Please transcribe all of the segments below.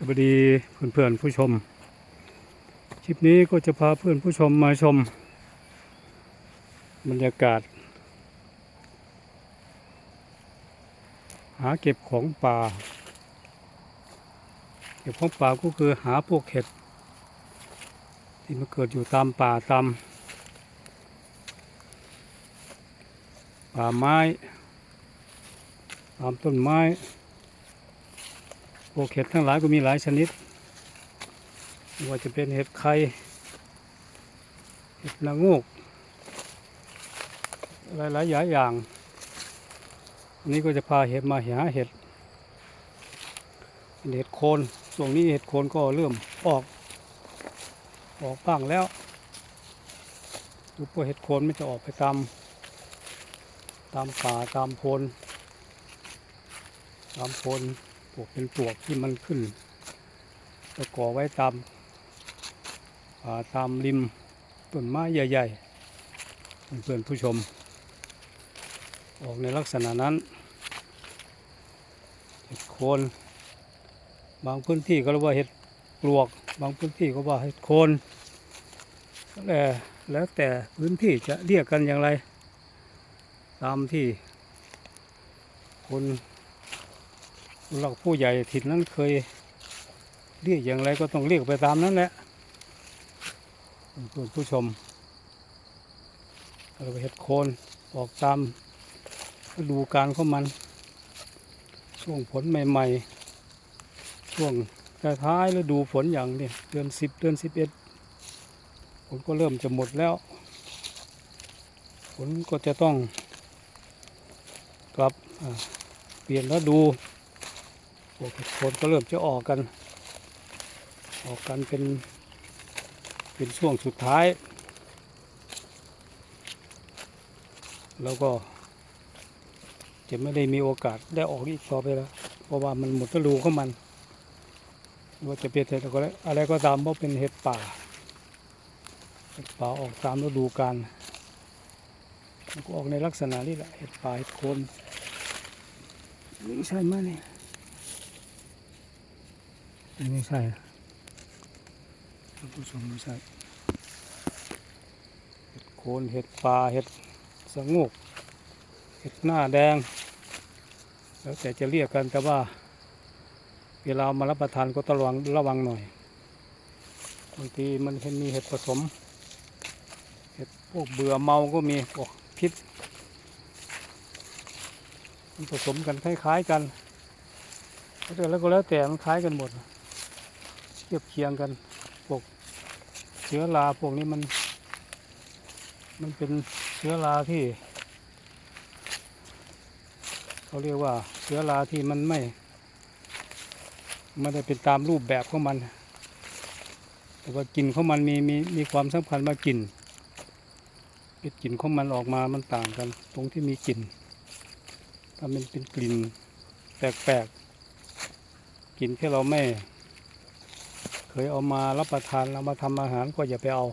สวัสดีเพื่อนเพื่อนๆผู้ชม คลิปนี้ก็จะพาเพื่อนผู้ชมมาชม บรรยากาศ หาเก็บของป่า เก็บของป่าก็คือหาพวกเห็ด ที่มันเกิดอยู่ตามป่าตามป่าไม้ ตามต้นไม้ วกเห็ดทั้งหลายก็มีหลายชนิดว่าจะเป็นเห็ดไข่เห็ดนางงูกหลายหลายๆอย่างอันนี้ก็จะพาเห็ดมาหาเห็ดเป็นเห็ดโคนช่วงนี้เห็ดโคนก็เริ่มออก ออกบ้างแล้วดูพวกเห็ดโคนไม่จะออกไปตามตามป่าตามโพนตามโพนปล วกเป็นปลวกที่มันขึ้นตะกอไว้ตามาตามริมต้นไม้ใหญ่ๆเพื่อนผู้ชม ออกในลักษณะนั้นเห็ดโคนบางพื้นที่ก็เรียกว่าเห็ดปลวก บางพื้นที่ก็ว่าเห็ดโคนแล้วแล้วแต่พื้นที่จะเรียกกันอย่างไร ตามที่คน เราผู้ใหญ่ถิ่นนั้นเคยเรียกอย่างไรก็ต้องเรียกไปตามนั้นแหละคุณผู้ชมเราไปเห็ดโคนออกตามดูการของมัน ช่วงฝนใหม่ ๆ ช่วงท้ายๆฤดูฝนอย่างนี้เดือนสิบเดือนสิบเอ็ดฝนก็เริ่มจะหมดแล้วฝนก็จะต้องกลับเปลี่ยนฤดู พวกคนก็เริ่มจะออกกัน ออกกันเป็นเป็นช่วงสุดท้าย แล้วก็ จะไม่ได้มีโอกาสได้ออกอีกต่อไปแล้ว เพราะว่ามันหมดฤดูของมันว่าจะเป็นเห็ดอะไรก็แล้วอะไรก็ตามเพราะเป็นเห็ดป่าเห็ดป่าออกตามฤดูกาลมันก็ออกในลักษณะนี้แหละเห็ดป่าเห็ดโคนนี่ใช่ไหมเนี่ย ไม่ใช่นะท่านผู้ชมไม่ใช่เห็ดโคนเห็ดปลาเห็ดสงกเห็ดหน้าแดง แล้วแต่จะเรียกกันแต่ว่า เวลามารับประทานก็ต้องระวังระวังหน่อยบางทีมันเห็นมีเห็ดผสม เห็ดพวกเบื่อเมาก็มีโอ้พิษมันผสมกันคล้ายๆกันแล้วก็แล้วแต่มันคล้ายกันหมด เทียบเคียงกันพวกเชื้อราพวกนี้มัน มันเป็นเชื้อราที่เขาเรียกว่าเชื้อราที่มันไม่ไม่ได้เป็นตามรูปแบบของมัน แต่ว่ากลิ่นของมันมีมีมีความสำคัญว่ากลิ่นเป็นกลิ่นของมันออกมามันต่างกัน ตรงที่มีกลิ่นถ้ามันเป็นกลิ่นแปลกๆกลิ่นที่เราไม่ ยเอามารับประทานเอามาทำอาหารก็อย่าไปเอา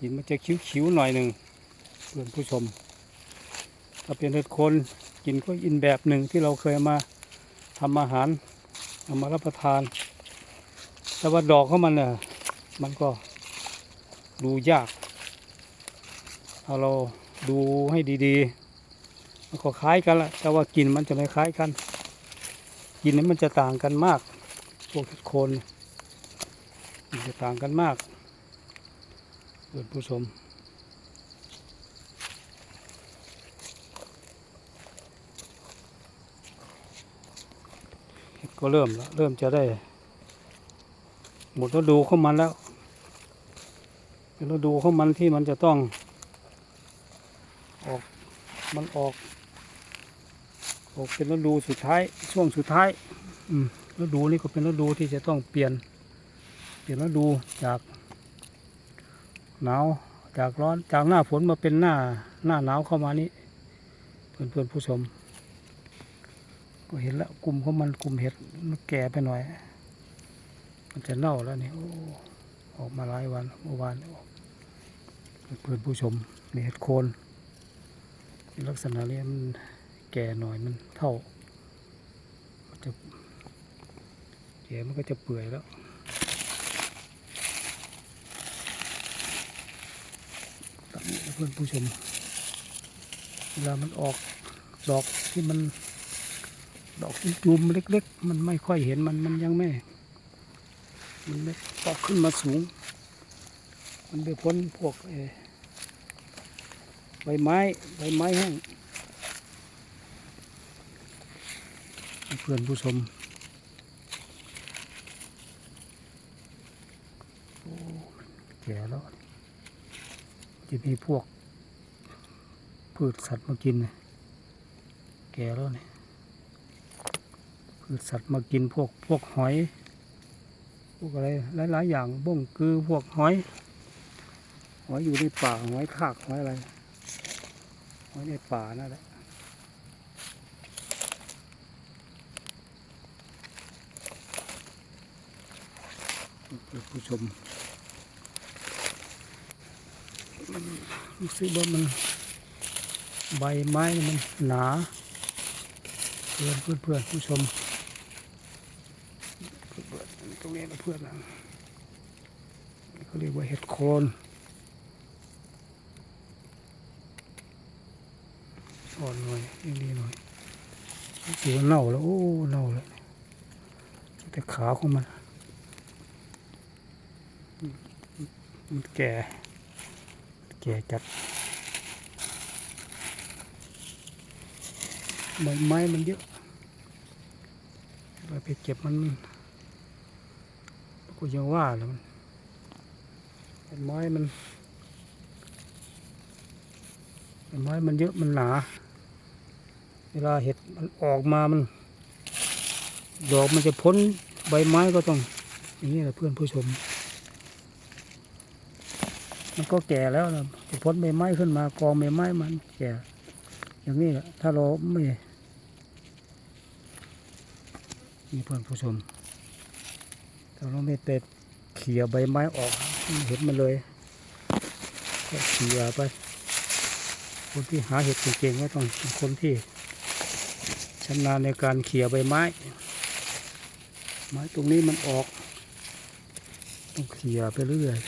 กลินมันจะคิ้วๆหน่อยหนึ่งเพื่อนผู้ชม ถ้าเป็นเห็ดคนกินก็อินแบบหนึ่งที่เราเคยมาทำอาหารเอามารับประทาน แต่ว่าดอกของมันเนี่ยมันก็ดูยากถ้าเราดูให้ดีๆ มันก็คล้ายกันแหละแต่ว่ากินมันจะไม่คล้ายกัน กินนี้มันจะต่างกันมาก พวกเห็ดโคน จะต่างกันมากเพื่อนผู้ชมก็เริ่มแล้วเริ่มจะได้ หมดฤดูของมันแล้วเป็นฤดูของมันที่มันจะต้อง ออกมันออกออกเป็นฤดูสุดท้ายช่วงสุดท้าย อืมฤดูนี้ก็เป็นฤดูที่จะต้องเปลี่ยน ลี่ยนฤดูจากหนาวจากร้อนจากหน้าฝนมาเป็นหน้าหน้าหนาวเข้ามานี้เพื่อนเพื่อนผู้ชม ก็เห็นแล้วกลุ่มของมันกลุ่มเห็ดมันแก่ไปหน่อย มันจะเน่าแล้วนี่อออกมาหลายวันเมื่อวานออกเพื่อนผู้ชมนี่เห็ดโคนในลักษณะนี้มันแก่หน่อยมันเท่ามันจะแก่มันก็จะเปื่อยแล้วตัดให้ เพื่อนผู้ชม เวลามันออกดอกที่มันดอกจุ่มเล็ก ๆ มันไม่ค่อยเห็นมันมันยังไม่ มันไม่ออกขึ้นมาสูง มันไปพ้นพวกใบไม้ใบไม้แห้งเพื่อนผู้ชมโอ้แก่แล้ว จะมีพวก พืชสัตว์มากิน แก่แล้วเนี่ยพืชสัตว์มากินพวกพวกหอย พวกอะไรหลายๆอย่างบ้งคือพวกหอยหอยอยู่ในป่าหอยทากหอยอะไรหอยในป่านั่นแหละผู้ชมมัน รู้สึกว่ามันใบไม้มันหนาเพื่อนเพื่อนเพื่อนผู้ชมเพื่อนเพื่อนตรงนี้นะเพื่อนนะเขาเรียกว่าเห็ดโคนอ่อนหน่อยยังดีหน่อยสีว่าเน่าแล้วโอ้เน่าแล้วแต่ขาของมันมันแก่ แก่จัดใบไม้มันเยอะเราไปเก็บมันก็ยังว่าแล้วมันใบไม้มันใบไม้มันเยอะมันหนา เวลาเห็ดมันออกมามัน ดอกมันจะพ้นใบไม้ก็ต้องอย่างนี้แหละเพื่อนผู้ชม มันก็แก่แล้วนะพ้นใบไม้ขึ้นมากองใบไม้มันแก่ อย่างนี้แหละถ้าเราไม่มีเพื่อนผู้ชมถ้าเราไม่เตะเขี่ยใบไม้ออกเห็นมันเลยก็เขี่ยไป คนที่หาเห็ดเก่งๆก็ต้องคนที่ชำนาญในการเขี่ยใบไม้ ไม้ตรงนี้มันออก ต้องเขี่ยไปเรื่อย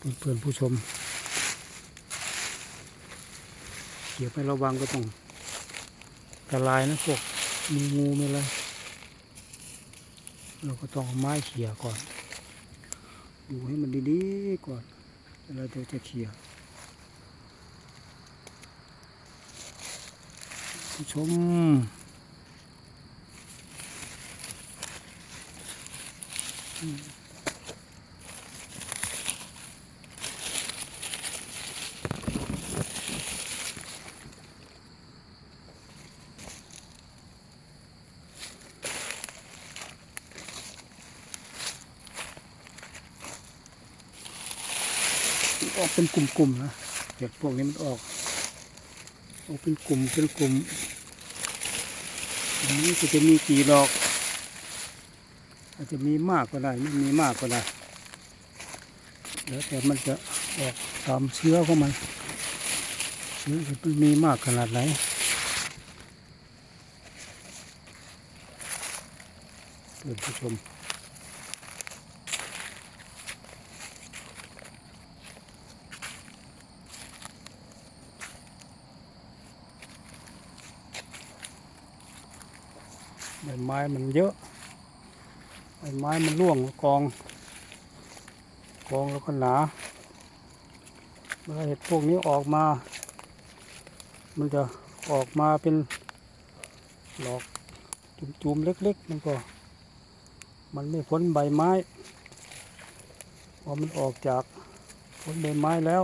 เพื่อนๆผู้ชมเกี่ยวไประวังก็ต้องอันตรายนะพวกมีงูมีอะไรเราก็ต้องเอาไม้เขี่ยก่อน ดูให้มันดีๆก่อนเราจะจะเขี่ยผู้ชมอืม ออกเป็นกลุ่มๆนะเห็ดพวกนี้มันออกออกเป็นกลุ่มเป็นกลุ่มอันนี้จะมีกี่ดอก อาจจะมีมากก็ได้ไม่มีมากก็ได้แล้วแต่มันจะออกตามเชื้อของมันเชื้อมันมีมากขนาดไหนเพื่อนผู้ชม ไม้มันเยอะใบไม้มันร่วงกอง กองแล้วก็หนาเมื่อเห็ดพวกนี้ออกมา มันจะออกมาเป็นดอกจุ่มๆเล็กๆมันก็ มันไม่พ้นใบไม้พอมันออกจากพ้นใบไม้แล้ว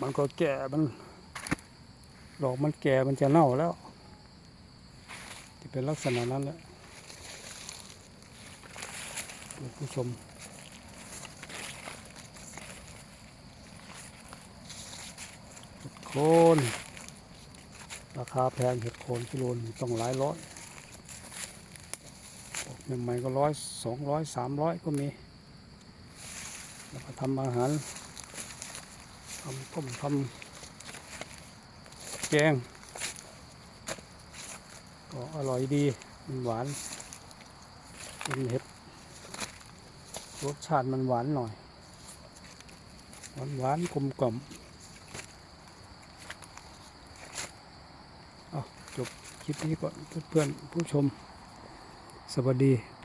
มันก็แก่มันดอกมันแก่มันจะเน่าแล้ว เป็นลักษณะนั้นแหละคุณผู้ชมเห็ดโคนราคาแพงเห็ดโคนกิโลนต้องหลายร้อยออใหม่ๆก็ร้อยสองร้อยสามร้อยก็มี แล้วก็ทำอาหารทำต้มทำแกง อร่อยดีมันหวานเป็นเห็ดรสชาติมันหวานหน่อย หวานหวานกลมกล่อมเอาจบคลิปนี้ก่อนเพื่อนๆผู้ชม สวัสดี